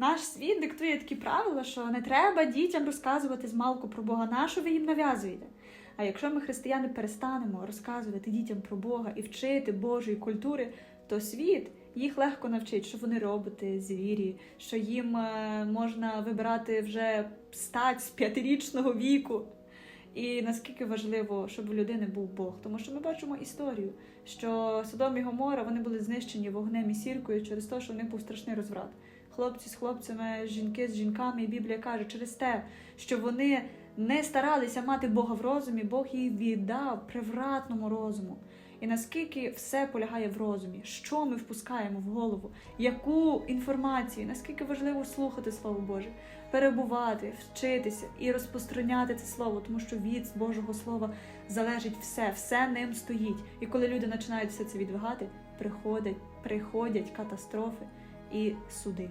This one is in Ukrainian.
Наш світ диктує такі правила, що не треба дітям розказувати з малку про Бога, на що ви їм нав'язуєте. А якщо ми, християни, перестанемо розказувати дітям про Бога і вчити Божої культури, то світ їх легко навчить, що вони роботи, звірі, що їм е, можна вибирати вже стать з п'ятирічного віку. І наскільки важливо, щоб у людини був Бог, тому що ми бачимо історію, що Содом і Гомора вони були знищені вогнем і сіркою через те, що в них був страшний розврат. Хлопці з хлопцями, жінки з жінками, і Біблія каже, через те, що вони не старалися мати Бога в розумі, Бог їй віддав превратному розуму. І наскільки все полягає в розумі, що ми впускаємо в голову, яку інформацію, наскільки важливо слухати Слово Боже, перебувати, вчитися і розпространяти це слово, тому що від Божого Слова залежить все, все ним стоїть. І коли люди починають все це відвигати, приходять, приходять катастрофи і суди.